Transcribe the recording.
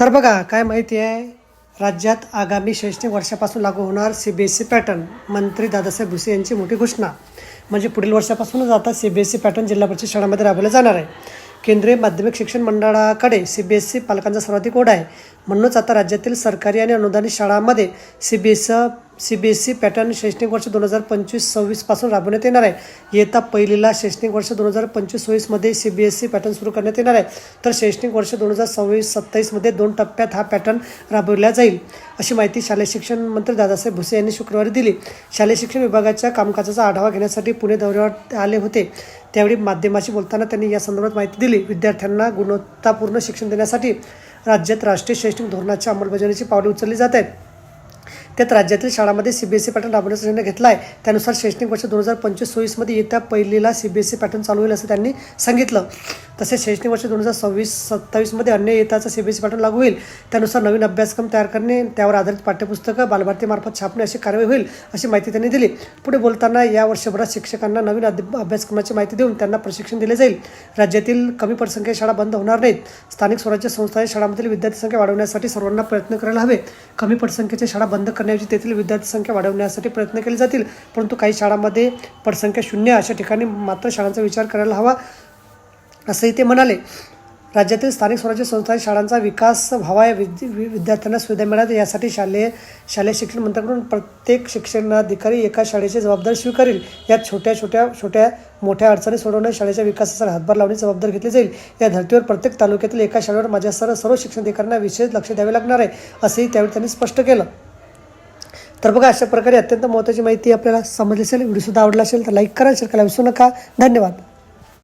तर बघा काय माहिती आहे? राज्यात आगामी शैक्षणिक वर्षापासून लागू होणार C B S C pattern मंत्री दादासाहेब भुसे यांची मोठी घोषणा. म्हणजे पुढील वर्षापासूनच आता C B S C pattern जिल्हा परिषद शाळांमध्ये राबवलं जाणार आहे. केंद्रीय माध्यमिक शिक्षण मंडळाकडे सी बी एस सी पालकांचा सर्वाधिक ओढा आहे. म्हणूनच आता राज्यातील सरकारी आणि अनुदानित शाळांमध्ये C B S C B S C pattern शैक्षणिक वर्ष दोन हजार पंचवीस सव्वीसपासून राबवण्यात येणार आहे. येता पहिलीला शैक्षणिक वर्ष दोन हजार पंचवीस सव्वीसमध्ये C B S C pattern सुरू करण्यात येणार आहे. तर शैक्षणिक वर्ष दोन हजार सव्वीस सत्तावीसमध्ये दोन टप्प्यात हा पॅटर्न राबवला जाईल. अशी माहिती शालेय शिक्षण मंत्री दादासाहेब भुसे यांनी शुक्रवारी दिली. शालेय शिक्षण विभागाच्या कामकाजाचा आढावा घेण्यासाठी पुणे दौऱ्यावर आले होते. त्यावेळी माध्यमाशी बोलताना त्यांनी या संदर्भात माहिती दिली. विद्यार्थ्यांना गुणवत्तापूर्ण शिक्षण देण्यासाठी राज्यात राष्ट्रीय शैक्षणिक धोरणाच्या अंमलबजावणीची पावले उचलली जात आहेत. त्यात राज्यातील शाळांमध्ये C B S C pattern राबवण्याचा निर्णय घेतला आहे त्यानुसार शैक्षणिक वर्ष दोन हजार पंचवीस सोवीसमध्ये येत्या पहिलीला C B S C pattern चालू होईल असं त्यांनी सांगितलं. तसेच शैक्षणिक वर्ष दोन हजार सव्वीस सत्तावीसमध्ये अन्य येताचा C B S C pattern लागू होईल. त्यानुसार नवीन अभ्यासक्रम तयार करणे त्यावर आधारित पाठ्यपुस्तकं बालभारतीमार्फत छापणे अशी कारवाई होईल अशी माहिती त्यांनी दिली. पुढे बोलताना या वर्षभरात शिक्षकांना नवीन अभ्यासक्रमाची माहिती देऊन त्यांना प्रशिक्षण दिले जाईल. राज्यातील कमी पटसंख्येत शाळा बंद होणार नाहीत. स्थानिक स्वराज्य संस्था शाळांमधील विद्यार्थी संख्या वाढवण्यासाठी सर्वांना प्रयत्न करायला हवे. कमी पटसंख्येच्या शाळा बंद करण्याऐवजी तेथील विद्यार्थी संख्या वाढवण्यासाठी प्रयत्न केले जातील. परंतु काही शाळांमध्ये पटसंख्या शून्य अशा ठिकाणी मात्र शाळांचा विचार करायला हवा. असंही ते म्हणाले. राज्यातील स्थानिक स्वराज्य संस्था शाळांचा विकास व्हावा या विद्य वि- विद्यार्थ्यांना सुविधा मिळाव्या यासाठी शालेय शालेय शिक्षण मंत्र्यांकडून प्रत्येक शिक्षणाधिकारी एका शाळेची जबाबदारी स्वीकारेल. यात छोट्या छोट्या छोट्या मोठ्या अडचणी सोडवणे शाळेच्या विकासाचा हातभार लावण्याची जबाबदारी घेतली जाईल. या धर्तीवर प्रत्येक तालुक्यातील एका शाळेवर माझ्या सर सर्व शिक्षणाधिकाऱ्यांना विशेष लक्ष द्यावे लागणार आहे असंही त्यावेळी त्यांनी स्पष्ट केलं. तर बघा अशा प्रकारे अत्यंत महत्त्वाची माहिती आपल्याला समजली असेल व्हिडिओसुद्धा आवडला असेल तर लाईक करा शेअर करायला विसरू नका. धन्यवाद.